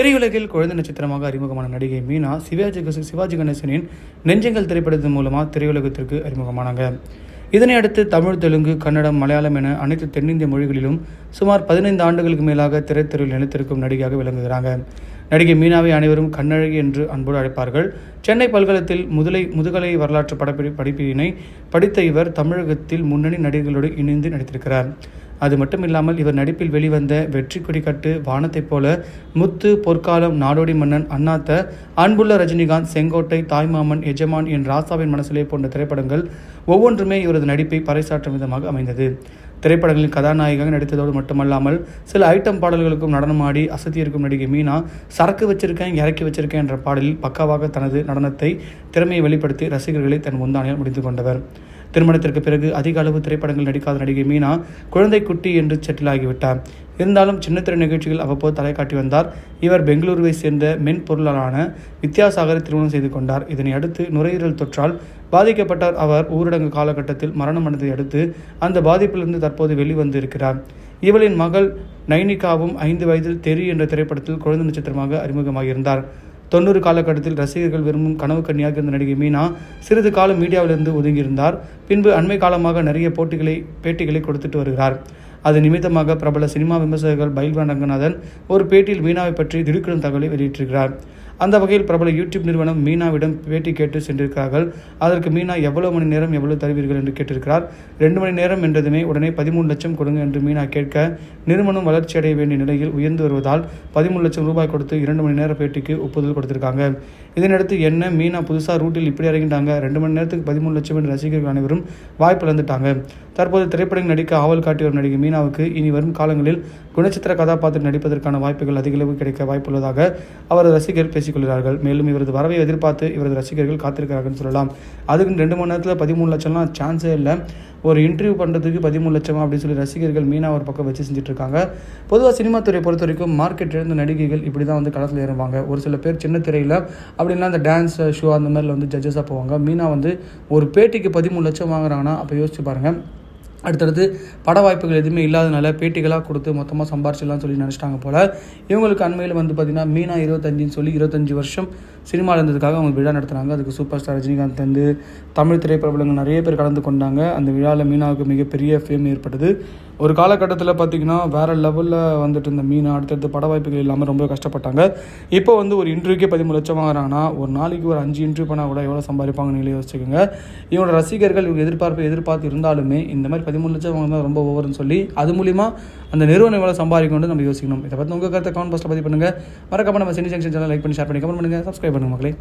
திரையுலகில் குழந்தை நட்சத்திரமாக அறிமுகமான நடிகை மீனா சிவாஜி சிவாஜி கணேசனின் நெஞ்சங்கள் திரைப்படத்தின் மூலமாக திரையுலகத்திற்கு அறிமுகமானாங்க. இதனை அடுத்து தமிழ் தெலுங்கு கன்னடம் மலையாளம் என அனைத்து தென்னிந்திய மொழிகளிலும் சுமார் பதினைந்து ஆண்டுகளுக்கு மேலாக திரைத்துறையில் நிலைத்திருக்கும் நடிகையாக விளங்குகிறாங்க. நடிகை மீனாவை அனைவரும் கண்ணழகி என்று அன்போடு அழைப்பார்கள். சென்னை பல்கலத்தில் முதலை முதுகலை வரலாற்று படப்பி படிப்பினை படித்த இவர் தமிழகத்தில் முன்னணி நடிகர்களோடு இணைந்து நடித்திருக்கிறார். அது மட்டும் இல்லாமல் இவர் நடிப்பில் வெளிவந்த வெற்றி கொடி கட்டு வானத்தைப் போல முத்து பொற்காலம் நாடோடி மன்னன் அண்ணாத்த அன்புள்ள ரஜினிகாந்த் செங்கோட்டை தாய்மாமன் எஜமான் என் ராசாவின் மனசிலே போன்ற திரைப்படங்கள் ஒவ்வொன்றுமே இவரது நடிப்பை பறைசாற்றும் விதமாக அமைந்தது. திரைப்படங்களில் கதாநாயகியாக நடித்ததோடு மட்டுமல்லாமல் சில ஐட்டம் பாடல்களுக்கும் நடனமாடி அசத்தியிருக்கும் நடிகை மீனா சரக்கு வச்சிருக்கேன் இறக்கி வச்சிருக்கேன் என்ற பாடலில் பக்காவாக தனது நடனத்தை திறமையை வெளிப்படுத்தி ரசிகர்களை தன் முந்தானையால் முடிந்து கொண்டவர். திருமணத்திற்கு பிறகு அதிக அளவு திரைப்படங்கள் நடிக்காத நடிகை மீனா குழந்தை குட்டி என்று செட்டில் ஆகிவிட்டார் இருந்தாலும் சின்னத்திரை நிகழ்ச்சிகள் அவ்வப்போது தலை காட்டி வந்தார். இவர் பெங்களூருவை சேர்ந்த மென்பொருளரான வித்யாசாகரை திருமணம் செய்து கொண்டார். இதனை அடுத்து நுரையீரல் தொற்றால் பாதிக்கப்பட்டார். அவர் ஊரடங்கு காலகட்டத்தில் மரணம் அடைந்ததை அடுத்து அந்த பாதிப்பிலிருந்து தற்போது வெளிவந்து இருக்கிறார் இவளின் மகள் நைனிகாவும் ஐந்து வயதில் தெரி என்ற திரைப்படத்தில் குழந்தை நட்சத்திரமாக அறிமுகமாகியிருந்தார். தொண்ணூறு காலகட்டத்தில் ரசிகர்கள் விரும்பும் கனவு கன்னியாக இருந்த நடிகை மீனா சிறிது காலம் மீடியாவிலிருந்து ஒதுங்கியிருந்தார். பின்பு அண்மை காலமாக நிறைய போட்டிகளை பேட்டிகளை கொடுத்துட்டு வருகிறார். அது நிமித்தமாக பிரபல சினிமா விமர்சகர்கள் பைல்வான் ரங்கநாதன் ஒரு பேட்டியில் மீனாவை பற்றி திடுக்கிடும் தகவலை வெளியிட்டிருக்கிறார். அந்த வகையில் பிரபல யூடியூப் நிறுவனம் மீனாவிடம் பேட்டி கேட்டு சென்றிருக்கிறார்கள். அதற்கு மீனா எவ்வளவு மணி நேரம் எவ்வளவு தருவீர்கள்? என்று கேட்டிருக்கிறார். ரெண்டு மணி நேரம் என்றதுமே உடனே பதிமூணு லட்சம் கொடுங்க என்று மீனா கேட்க நிறுவனம் வளர்ச்சி அடைய வேண்டிய நிலையில் உயர்ந்து வருவதால் பதிமூணு லட்சம் ரூபாய் கொடுத்து இரண்டு மணி நேர பேட்டிக்கு ஒப்புதல் கொடுத்திருக்காங்க. இதனையடுத்து என்ன மீனா புதுசாக ரூட்டில் இப்படி இறங்கிட்டாங்க? ரெண்டு மணி நேரத்துக்கு பதிமூணு லட்சம் என்று ரசிகர்கள் அனைவரும் வாய்ப்பு இழந்துட்டாங்க. தற்போது திரைப்படம் நடிக்க ஆவல் காட்டி வரும் நடிகை மீனாவுக்கு இனி வரும் காலங்களில் குணச்சித்திர கதாபாத்திரம் நடிப்பதற்கான வாய்ப்புகள் அதிகளவு கிடைக்க வாய்ப்புள்ளதாக அவரது ரசிகர்கள் பேசிக்கொள்கிறார்கள். மேலும் இவரது வரவை எதிர்பார்த்து இவரது ரசிகர்கள் காத்திருக்கிறார்கள் சொல்லலாம். அதுக்கு ரெண்டு மணி நேரத்தில் பதிமூணு லட்சம்லாம் சான்ஸே இல்லை. ஒரு இன்டர்வியூ பண்ணுறதுக்கு பதிமூணு லட்சமா அப்படின்னு சொல்லி ரசிகர்கள் மீனா ஒரு பக்கம் வச்சு செஞ்சுட்டு இருக்காங்க. பொதுவாக சினிமா துறை பொறுத்த வரைக்கும் மார்க்கெட் இழந்த நடிகைகள் இப்படி தான் வந்து களத்தில் ஏறுவாங்க. ஒரு சில பேர் சின்ன திரையில் அப்படின்னா அந்த டான்ஸ் ஷோ அந்த மாதிரில வந்து ஜட்ஜஸாக போவாங்க. மீனா வந்து ஒரு பேட்டிக்கு பதிமூணு லட்சம் வாங்குறாங்கன்னா அப்போ யோசிச்சு பாருங்கள் அடுத்தடுத்து பட வாய்ப்புகள் எதுவுமே இல்லாதனால பேட்டிகளாக கொடுத்து மொத்தமாக சம்பாரிச்சிடலாம் சொல்லி நினச்சிட்டாங்க போல். இவங்களுக்கு அண்மையில் வந்து பார்த்திங்கன்னா மீனா இருபத்தஞ்சின்னு சொல்லி இருபத்தஞ்சி வருஷம் சினிமா இருந்ததுக்காக அவங்க விழா நடத்துனாங்க. அதுக்கு சூப்பர் ஸ்டார் ரஜினிகாந்த் வந்து தமிழ் திரைப்பிரபலங்கள் நிறைய பேர் கலந்து கொண்டாங்க. அந்த விழாவில் மீனாவுக்கு மிகப்பெரிய ஃபேம் ஏற்பட்டது. ஒரு காலகட்டத்தில் பார்த்திங்கன்னா வேறு லெவலில் வந்துட்டு இருந்த மீனா அடுத்தடுத்து பட வாய்ப்புகள் இல்லாமல் ரொம்ப கஷ்டப்பட்டாங்க. இப்போ வந்து ஒரு இன்டர்வியூக்கே பதிமூணு லட்சம் வாங்குறாங்கன்னா ஒரு நாளைக்கு ஒரு அஞ்சு இன்டர்வியூ பண்ணால் கூட எவ்வளோ சம்பாதிப்பாங்கன்னு நீங்களே யோசிச்சுக்கோங்க. இவனோட ரசிகர்கள் இவங்க எதிர்பார்ப்பு எதிர்பார்த்து இருந்தாலுமே இந்த மாதிரி பதிமூணு லட்சம் வாங்கினா ரொம்ப ஓவர்னு சொல்லி அது மூலிமா அந்த நிறுவனம் எவ்வளோ சம்பாதிக்கணும்னு நம்ம யோசிக்கணும். இதை பற்றி உங்கள் கருத்தை கமெண்ட் பாக்ஸில் பதிவு பண்ணுங்கள் மறக்காம நம்ம சினி ஜங்ஷன் சேனல் லைக் பண்ணி ஷேர் பண்ணி கமெண்ட் பண்ணுங்கள் சப்ஸ்கிரைப் பண்ணுங்கள் மக்களே.